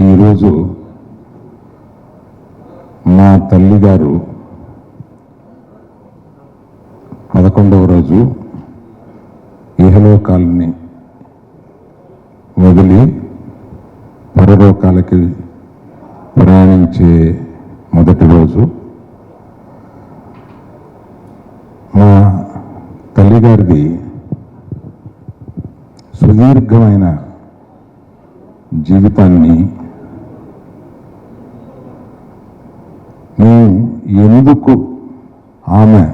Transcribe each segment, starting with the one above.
ఈరోజు మా తల్లిగారు పదకొండవ రోజు ఇహలోకాలని వదిలి పరలోకాలకి ప్రయాణించే మొదటి రోజు. మా తల్లిగారిది సుదీర్ఘమైన జీవితాన్ని మేము ఎందుకు ఆమె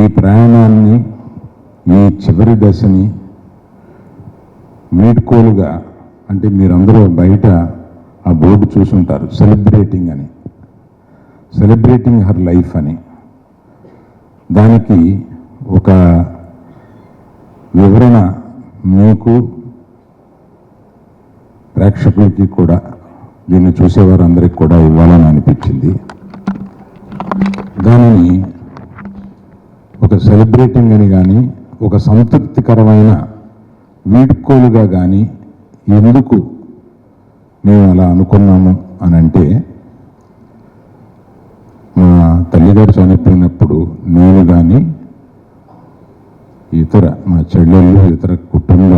ఈ ప్రయాణాన్ని ఈ చివరి దశని వీడ్కోలుగా అంటే మీరందరూ బయట ఆ బోర్డు చూసుంటారు సెలబ్రేటింగ్ అని. సెలబ్రేటింగ్ హర్ లైఫ్ అని. దానికి ఒక వివరణ మీకు ప్రేక్షకులకి కూడా దీన్ని చూసేవారందరికీ కూడా ఇవ్వాలని అనిపించింది. దానిని ఒక సెలబ్రేటింగ్ అని కానీ ఒక సంతృప్తికరమైన వీడ్కోలుగా కానీ ఎందుకు మేము అలా అనుకున్నాము అని అంటే మా తల్లిగారు చనిపోయినప్పుడు నేను కానీ ఇతర మా చెల్లెళ్ళు ఇతర కుటుంబ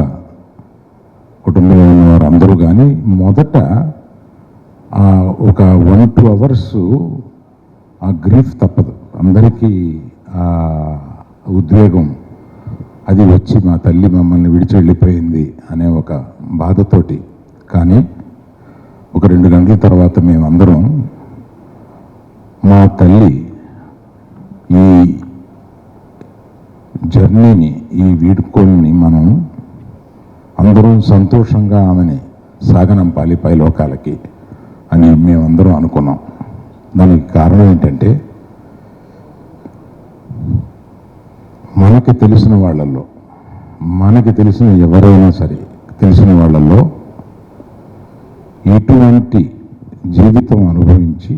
కుటుంబంలో ఉన్న వారందరూ కానీ మొదట ఒక వన్ టూ అవర్స్ ఆ గ్రీఫ్ తప్పదు. అందరికీ ఆ ఉద్వేగం. అది వచ్చి మా తల్లి మమ్మల్ని విడిచి వెళ్ళిపోయింది అనే ఒక బాధతోటి. కానీ ఒక రెండు గంటల తర్వాత మేమందరం మా తల్లి ఈ జర్నీని ఈ వీడుకోల్ని మనం అందరం సంతోషంగా ఆమెని సాగనంపాలి పై లోకాలకి అని మేమందరం అనుకున్నాం. దానికి కారణం ఏంటంటే మనకి తెలిసిన వాళ్ళల్లో మనకి తెలిసిన ఎవరైనా సరే తెలిసిన వాళ్ళల్లో ఇటువంటి జీవితం అనుభవించి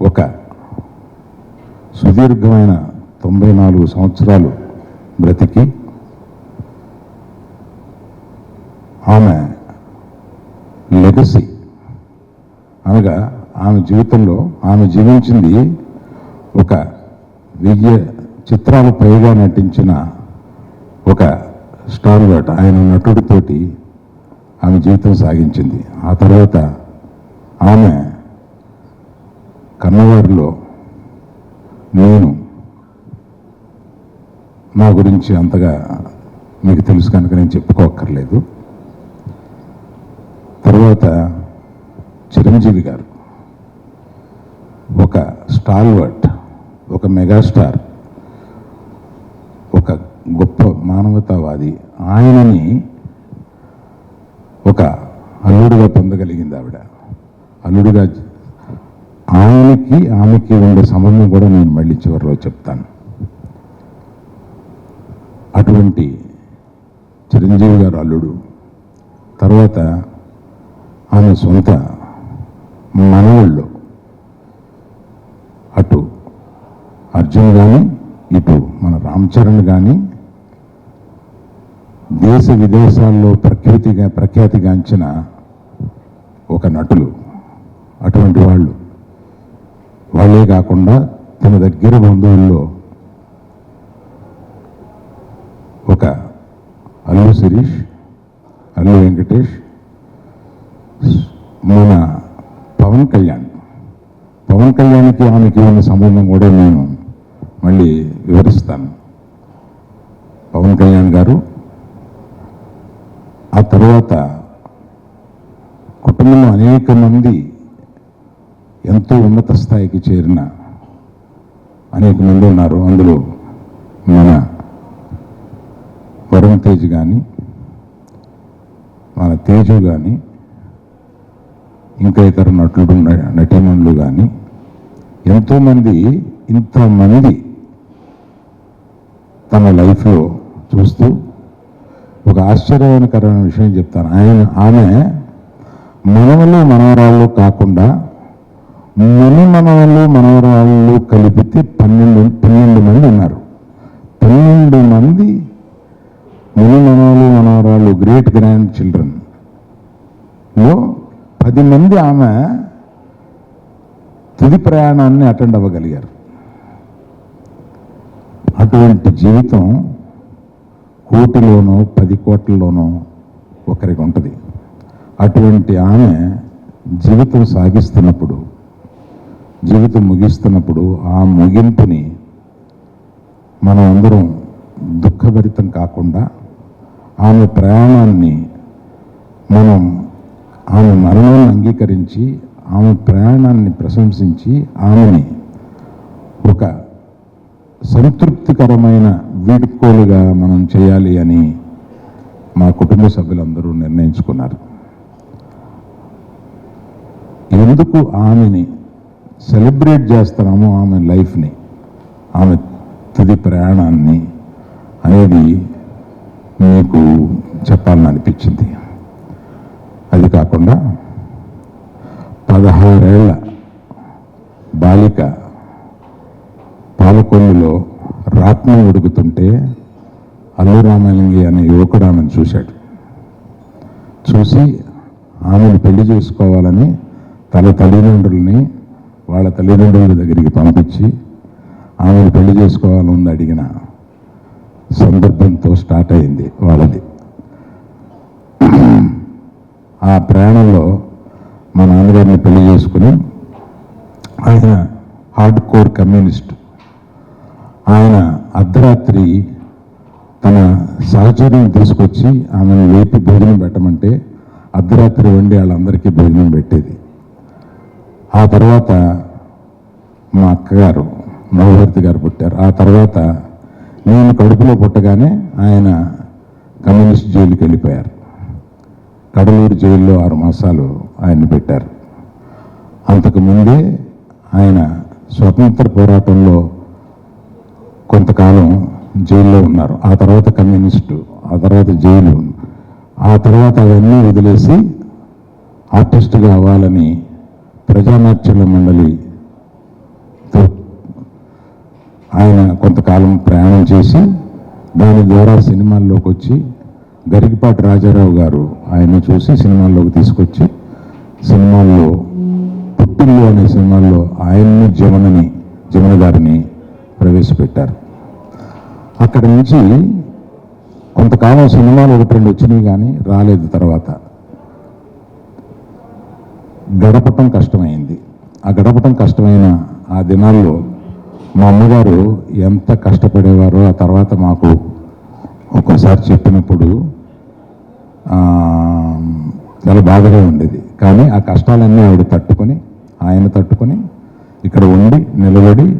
ఒక సుదీర్ఘమైన తొంభై నాలుగు సంవత్సరాలు బ్రతికి ఆమె లెగసీ అనగా ఆమె జీవితంలో ఆమె జీవించింది ఒక వెయ్యి చిత్రాలు పైగా నటించిన ఒక స్టార్ ఆయన నటుడితోటి ఆమె జీవితం సాగించింది. ఆ తర్వాత ఆమె కన్నవారిలో నేను నా గురించి అంతగా మీకు తెలుసు కనుక నేను చెప్పుకోక్కర్లేదు. తర్వాత చిరంజీవి గారు ఒక స్టాల్వర్ట్ ఒక మెగాస్టార్ ఒక గొప్ప మానవతావాది. ఆయనని ఒక అల్లుడుగా పొందగలిగింది ఆవిడ. అల్లుడుగా ఆయనకి ఆమెకి ఉండే సంబంధం కూడా నేను మళ్ళీ చివరిలో చెప్తాను. అటువంటి చిరంజీవి గారు అల్లుడు. తర్వాత ఆమె సొంత మనవాళ్ళు. అటు అర్జున్ కానీ ఇటు మన రామ్ చరణ్ కానీ దేశ విదేశాల్లో ప్రఖ్యాతిగా ప్రఖ్యాతిగాంచిన ఒక నటులు. అటువంటి వాళ్ళు. వాళ్ళే కాకుండా తన దగ్గర బంధువుల్లో ఒక అల్లు శిరీష్ అల్లు వెంకటేష్ మన పవన్ కళ్యాణ్. పవన్ కళ్యాణ్కి ఆమెకి ఉన్న సంబంధం కూడా నేను మళ్ళీ వివరిస్తాను. పవన్ కళ్యాణ్ గారు ఆ తర్వాత కుటుంబంలో అనేక మంది ఎంతో ఉన్నత స్థాయికి చేరిన అనేక మంది ఉన్నారు. అందులో మన వరుణ్ తేజ్ కానీ మన తేజు కానీ ఇంకా ఇతర నటుడు నటీమణులు కానీ ఎంతోమంది ఇంతమంది తన లైఫ్లో చూస్తూ ఒక ఆశ్చర్యకరమైన విషయం చెప్తాను. ఆయన ఆమె మనవలు మనవరాళ్ళు కాకుండా ముని మనవలు మనవరాళ్ళు కలిపితే పన్నెండు పన్నెండు మంది ఉన్నారు. పన్నెండు మంది ముని మనవలు మనవరాళ్ళు గ్రేట్ గ్రాండ్ చిల్డ్రన్లో పది మంది ఆమె తుది ప్రయాణాన్ని అటెండ్ అవ్వగలిగారు. అటువంటి జీవితం కోటిలోనో పది కోట్లలోనో ఒకరికి ఉంటుంది. అటువంటి ఆమె జీవితం సాగిస్తున్నప్పుడు జీవితం ముగిస్తున్నప్పుడు ఆ ముగింపుని మనం అందరం దుఃఖభరితం కాకుండా ఆమె ప్రయాణాన్ని మనం ఆమె మరణాన్ని అంగీకరించి ఆమె ప్రయాణాన్ని ప్రశంసించి ఆమెని ఒక సంతృప్తికరమైన వీడ్కోలుగా మనం చేయాలి అని మా కుటుంబ సభ్యులందరూ నిర్ణయించుకున్నారు. ఎందుకు ఆమెని సెలబ్రేట్ చేస్తున్నామో ఆమె లైఫ్ని ఆమె తుది ప్రయాణాన్ని అనేది మీకు చెప్పాలని అనిపించింది? అది కాకుండా పదహారేళ్ళ బాలిక పాలకొల్లులో రాత్న ఉడుకుతుంటే అల్లు రామలింగి అనే యువకుడు ఆమెను చూశాడు. చూసి ఆమెను పెళ్ళి చేసుకోవాలని తన తల్లిదండ్రుల్ని వాళ్ళ తల్లిదండ్రుల దగ్గరికి పంపించి ఆమెను పెళ్ళి చేసుకోవాలని అడిగిన సందర్భంతో స్టార్ట్ అయింది వాళ్ళది. ఆ ప్రయాణంలో మా నాన్నగారిని పెళ్ళి చేసుకుని ఆయన హార్డ్ కోర్ కమ్యూనిస్ట్. ఆయన అర్ధరాత్రి తన సహచర్యం తీసుకొచ్చి ఆమెను లేపి భోజనం పెట్టమంటే అర్ధరాత్రి వండి వాళ్ళందరికీ భోజనం పెట్టేది. ఆ తర్వాత మా అక్కగారు నవభర్తి గారు పుట్టారు. ఆ తర్వాత నేను కడుపులో పుట్టగానే ఆయన కమ్యూనిస్ట్ జైలుకి వెళ్ళిపోయారు కడలూరు జైల్లో ఆరు మాసాలు ఆయన్ని పెట్టారు. అంతకు ముందే ఆయన స్వతంత్ర పోరాటంలో కొంతకాలం జైల్లో ఉన్నారు. ఆ తర్వాత కమ్యూనిస్టు ఆ తర్వాత జైలు. ఆ తర్వాత అవన్నీ వదిలేసి ఆర్టిస్ట్గా అవ్వాలని ప్రజానాట్యుల మండలితో ఆయన కొంతకాలం ప్రయాణం చేసి దాని ద్వారా సినిమాల్లోకి వచ్చి గరికపాటి రాజారావు గారు ఆయన చూసి సినిమాల్లోకి తీసుకొచ్చి సినిమాల్లో పుట్టిల్లు అనే సినిమాల్లో ఆయన్ని జమనని జమన గారిని ప్రవేశపెట్టారు. అక్కడి నుంచి కొంతకాలం సినిమాలు ఒకటి రెండు వచ్చినాయి కానీ రాలేదు తర్వాత. గడపటం కష్టమైంది. ఆ గడపటం కష్టమైన ఆ దినాల్లో మా అమ్మగారు ఎంత కష్టపడేవారో ఆ తర్వాత మాకు ఒక్కోసారి చెప్పినప్పుడు చాలా బాధగా ఉండేది. కానీ ఆ కష్టాలన్నీ ఆవిడ తట్టుకొని ఆయన తట్టుకొని ఇక్కడ ఉండి నిలబడి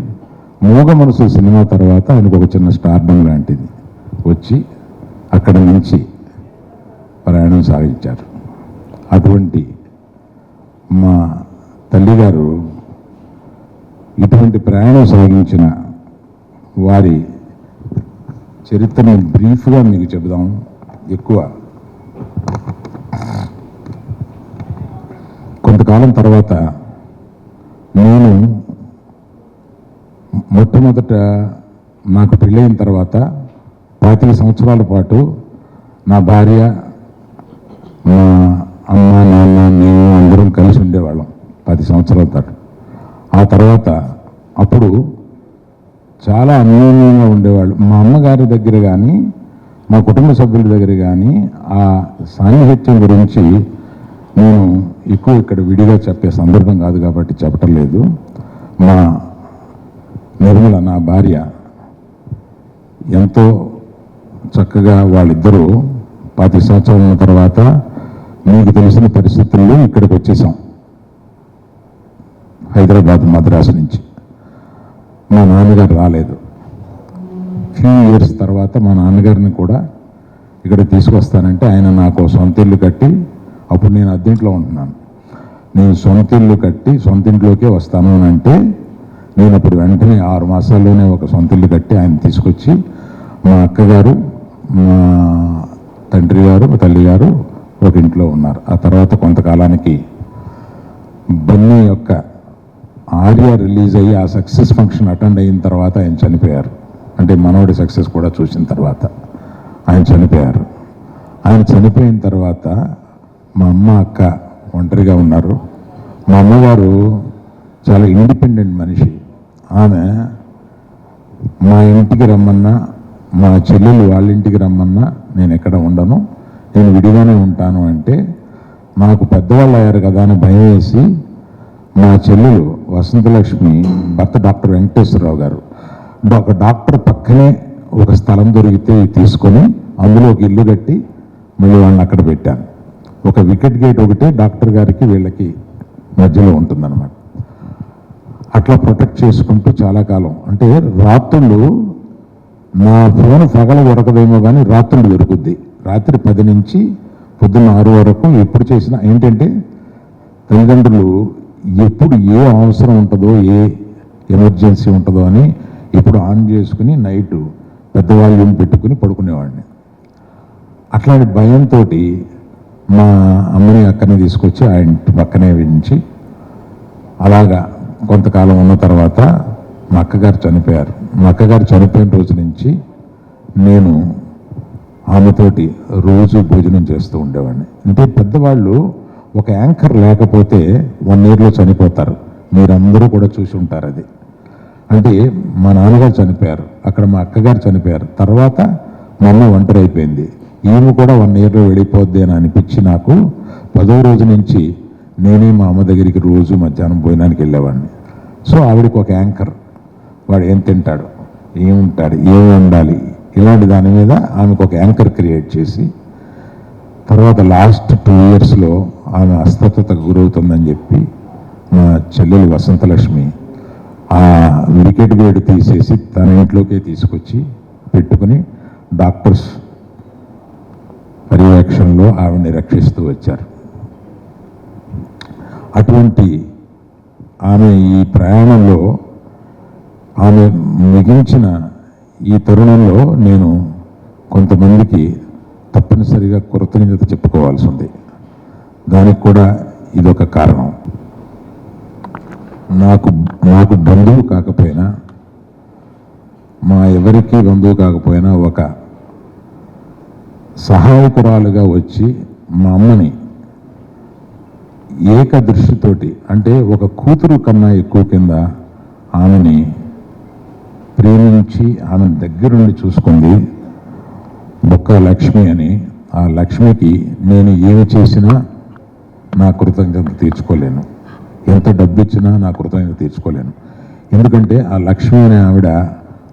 మూగ మనసు సినిమా తర్వాత ఆయనకు ఒక చిన్న స్టార్డం లాంటిది. వచ్చి అక్కడ నుంచి ప్రయాణం సాగించారు. అటువంటి మా తల్లిగారు ఇటువంటి ప్రయాణం సాగించిన వారి చరిత్రని బ్రీఫ్గా మీకు చెబుదాం. ఎక్కువ కొంతకాలం తర్వాత నేను మొట్టమొదట నాకు పెళ్ళైన తర్వాత పాతిక సంవత్సరాల పాటు నా భార్య మా అమ్మ నాన్న మేము అందరం కలిసి ఉండేవాళ్ళం పది సంవత్సరాల పాటు ఆ తర్వాత అప్పుడు చాలా అన్యోన్యంగా ఉండేవాళ్ళు. మా అమ్మగారి దగ్గర కానీ మా కుటుంబ సభ్యుల దగ్గర కానీ ఆ సాన్నిహిత్యం గురించి నేను ఎక్కువ ఇక్కడ విడిగా చెప్పే సందర్భం కాదు కాబట్టి చెప్పటం లేదు. మా నిర్మల నా భార్య ఎంతో చక్కగా వాళ్ళిద్దరూ పాతి సంవత్సరాల తర్వాత మీకు తెలిసిన పరిస్థితుల్లో ఇక్కడికి వచ్చేసాం. హైదరాబాద్ మద్రాసు నుంచి. మా నాన్నగారు రాలేదు. ఫ్యూ ఇయర్స్ తర్వాత మా నాన్నగారిని కూడా ఇక్కడ తీసుకొస్తానంటే ఆయన నాకు సొంత ఇల్లు కట్టి అప్పుడు నేను అద్దెంట్లో ఉంటున్నాను. నేను సొంత ఇల్లు కట్టి సొంత ఇంట్లోకే వస్తాను అని అంటే నేను అప్పుడు వెంటనే ఆరు మాసాల్లోనే ఒక సొంత ఇల్లు కట్టి ఆయన తీసుకొచ్చి మా అక్కగారు మా తండ్రి గారు మా తల్లి గారు ఒక ఇంట్లో ఉన్నారు. ఆ తర్వాత కొంతకాలానికి బన్నీ యొక్క ఆర్య రిలీజ్ అయ్యి ఆ సక్సెస్ ఫంక్షన్ అటెండ్ అయిన తర్వాత ఆయన చనిపోయారు. అంటే మనోడి సక్సెస్ కూడా చూసిన తర్వాత ఆయన చనిపోయారు. ఆయన చనిపోయిన తర్వాత మా అమ్మ అక్క ఒంటరిగా ఉన్నారు. మా అమ్మగారు చాలా ఇండిపెండెంట్ మనిషి. ఆమె మా ఇంటికి రమ్మన్నా మా చెల్లెలు వాళ్ళ ఇంటికి రమ్మన్నా నేను ఎక్కడ ఉండను. నేను విడిగానే ఉంటాను అంటే నాకు పెద్దవాళ్ళు అయ్యారు కదా అని భయం వేసి మా చెల్లెలు వసంతలక్ష్మి భర్త డాక్టర్ వెంకటేశ్వరరావు గారు. ఒక డాక్టర్ పక్కనే ఒక స్థలం దొరికితే తీసుకొని అందులో ఒక ఇల్లు కట్టి మళ్ళీ వాళ్ళని అక్కడ పెట్టాను. ఒక వికెట్ గేట్ ఒకటే డాక్టర్ గారికి వీళ్ళకి మధ్యలో ఉంటుందన్నమాట. అట్లా ప్రొటెక్ట్ చేసుకుంటూ చాలా కాలం. అంటే రాత్రులు నా ఫోన్ పగల దొరకదేమో కానీ రాత్రులు దొరుకుద్ది రాత్రి పది నుంచి పొద్దున్న ఆరు వరకు ఎప్పుడు చేసినా ఏంటంటే తల్లిదండ్రులు ఎప్పుడు ఏ అవసరం ఉంటుందో ఏ ఎమర్జెన్సీ ఉంటుందో అని ఇప్పుడు ఆన్ చేసుకుని నైట్ పెద్ద వాల్యూమ్ పెట్టుకుని పడుకునేవాడిని. అట్లాంటి భయంతో మా అమ్మని అక్కనే తీసుకొచ్చి ఆయన పక్కనే వించి అలాగా కొంతకాలం ఉన్న తర్వాత మా అక్కగారు చనిపోయారు. మా అక్కగారు చనిపోయిన రోజు నుంచి నేను ఆమెతోటి రోజు భోజనం చేస్తూ ఉండేవాడిని. అంటే పెద్దవాళ్ళు ఒక యాంకర్ లేకపోతే వన్ ఇయర్లో చనిపోతారు. మీరందరూ కూడా చూసి ఉంటారు అది. అంటే మా నాన్నగారు చనిపోయారు. అక్కడ మా అక్కగారు చనిపోయారు. తర్వాత మా అమ్మ ఒంటరి అయిపోయింది. ఈమె కూడా వన్ ఇయర్లో వెళ్ళిపోద్ది అని అనిపించి నాకు పదో రోజు నుంచి నేనే మా అమ్మ దగ్గరికి రోజు మధ్యాహ్నం భోజనానికి వెళ్ళేవాడిని. సో ఆవిడకి ఒక యాంకర్ వాడు ఏం తింటాడు ఏం ఉంటాడు ఏం ఉండాలి ఇలాంటి దాని మీద ఆమెకు ఒక యాంకర్ క్రియేట్ చేసి తర్వాత లాస్ట్ టూ ఇయర్స్లో ఆమె అస్వస్థతకు గురవుతుందని చెప్పి మా చెల్లెలు వసంతలక్ష్మి ఆ వికెట్ గేట్ తీసేసి తన ఇంట్లోకే తీసుకొచ్చి పెట్టుకుని డాక్టర్స్ పర్యవేక్షణలో ఆవిడని రక్షిస్తూ వచ్చారు. అటువంటి ఆమె ఈ ప్రయాణంలో ఆమె మిగించిన ఈ తరుణంలో నేను కొంతమందికి తప్పనిసరిగా కృతజ్ఞత చెప్పుకోవాల్సి ఉంది. దానికి కూడా ఇదొక కారణం. నాకు నాకు బంధువు కాకపోయినా మా ఎవరికి బంధువు కాకపోయినా ఒక సహాయకురాలుగా వచ్చి మా అమ్మని ఏక దృష్టితోటి అంటే ఒక కూతురు కన్నా ఎక్కువ కింద ఆమెని ప్రేమించి ఆమె దగ్గరుండి చూసుకుంది. బొక్క లక్ష్మి అని. ఆ లక్ష్మికి నేను ఏమి చేసినా నా కృతజ్ఞత తీర్చుకోలేను. ఎంత డబ్బు ఇచ్చినా నా కృతజ్ఞత తీర్చుకోలేను. ఎందుకంటే ఆ లక్ష్మి అనే ఆవిడ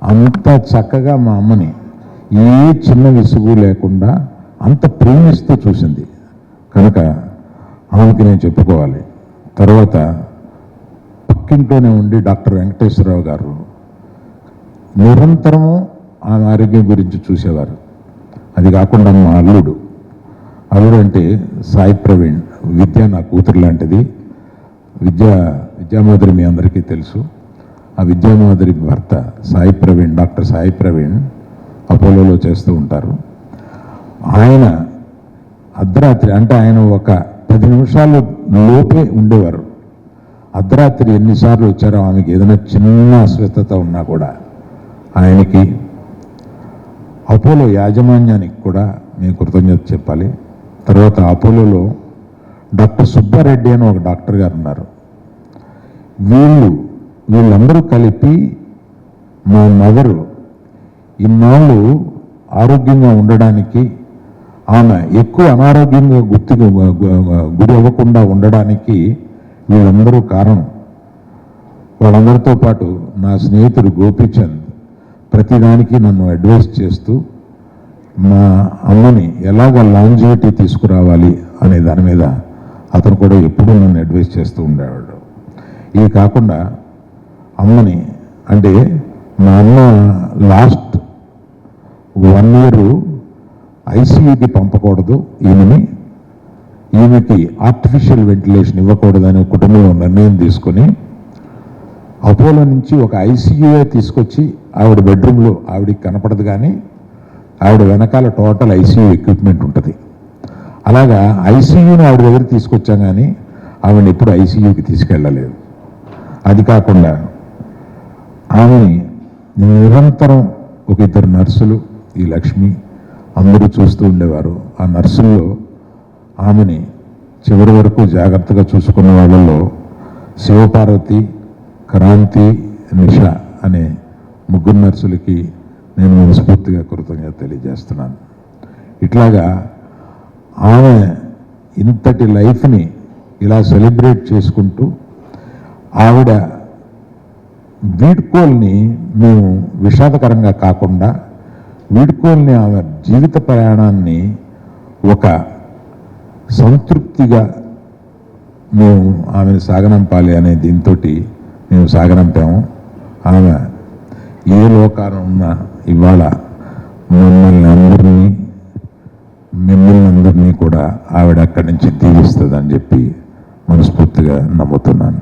అంత చక్కగా మా అమ్మని ఏ చిన్న విసుగు లేకుండా అంత ప్రేమిస్తూ చూసింది. కనుక ఆమెకి నేను చెప్పుకోవాలి. తర్వాత పక్కింట్లోనే ఉండి డాక్టర్ వెంకటేశ్వరరావు గారు నిరంతరము ఆమె ఆరోగ్యం గురించి చూసేవారు. అది కాకుండా మా అల్లుడు. అల్లుడు అంటే సాయి ప్రవీణ్. విద్య నా కూతురు లాంటిది. విద్యా విద్యామాధురి మీ అందరికీ తెలుసు. ఆ విద్యామాధురి భర్త సాయి ప్రవీణ్ డాక్టర్ సాయి ప్రవీణ్. అపోలోలో చేస్తూ ఉంటారు. ఆయన అర్ధరాత్రి అంటే ఆయన ఒక పది నిమిషాలు లోపే ఉండేవారు. అర్ధరాత్రి ఎన్నిసార్లు వచ్చారో ఆమెకి ఏదైనా చిన్న అస్వస్థత ఉన్నా కూడా ఆయనకి అపోలో యాజమాన్యానికి కూడా మేము కృతజ్ఞత చెప్పాలి. తర్వాత అపోలోలో డాక్టర్ సుబ్బారెడ్డి అని ఒక డాక్టర్ గారు ఉన్నారు. వీళ్ళు వీళ్ళందరూ కలిపి మా మదరు ఇన్నాళ్ళు ఆరోగ్యంగా ఉండడానికి ఆమె ఎక్కువ అనారోగ్యంగా గుర్తు గురి అవ్వకుండా ఉండడానికి వీళ్ళందరూ కారణం. వాళ్ళందరితో పాటు నా స్నేహితుడు గోపీచంద్ ప్రతిదానికి నన్ను అడ్వైస్ చేస్తూ మా అమ్మని ఎలాగ లాంజివిటీ తీసుకురావాలి అనే దాని మీద అతను కూడా ఎప్పుడూ నన్ను అడ్వైస్ చేస్తూ ఉండేవాడు. ఇవి కాకుండా అమ్మని అంటే మా అమ్మ లాస్ట్ వన్ ఇయర్ ఐసీయూకి పంపకూడదు ఈమెని ఈమెకి ఆర్టిఫిషియల్ వెంటిలేషన్ ఇవ్వకూడదని కుటుంబంలో నిర్ణయం తీసుకొని అపోలో నుంచి ఒక ఐసీయూఏ తీసుకొచ్చి ఆవిడ బెడ్రూమ్లో ఆవిడకి కనపడదు కానీ ఆవిడ వెనకాల టోటల్ ఐసీయూ ఎక్విప్మెంట్ ఉంటుంది. అలాగా ఐసీయూని ఆవిడ దగ్గర తీసుకొచ్చాం కానీ ఆవిడని ఎప్పుడు ఐసీయూకి తీసుకెళ్ళలేదు. అది కాకుండా ఆమెని నిరంతరం ఒక ఇద్దరు నర్సులు ఈ లక్ష్మి అందరూ చూస్తూ ఉండేవారు. ఆ నర్సుల్లో ఆమెని చివరి వరకు జాగ్రత్తగా చూసుకున్న వాళ్ళలో శివపార్వతి క్రాంతి నిష అనే ముగ్గురు నర్సులకి నేను మనస్ఫూర్తిగా కృతజ్ఞత తెలియజేస్తున్నాను. ఇట్లాగా ఆమె ఇంతటి లైఫ్ని ఇలా సెలబ్రేట్ చేసుకుంటూ ఆవిడ వీడ్కోల్ని మేము విషాదకరంగా కాకుండా వీడ్కోల్ని ఆమె జీవిత ప్రయాణాన్ని ఒక సంతృప్తిగా మేము ఆమెను సాగనంపాలి అనే దీంతో మేము సాగనంపాము. ఆమె ఏ లోకాన ఉన్నా ఇవాళ మమ్మల్ని అందరినీ మిమ్మల్ని అందరినీ కూడా ఆవిడ అక్కడి నుంచి దీవిస్తుందని చెప్పి మనస్ఫూర్తిగా నమ్ముతున్నాను.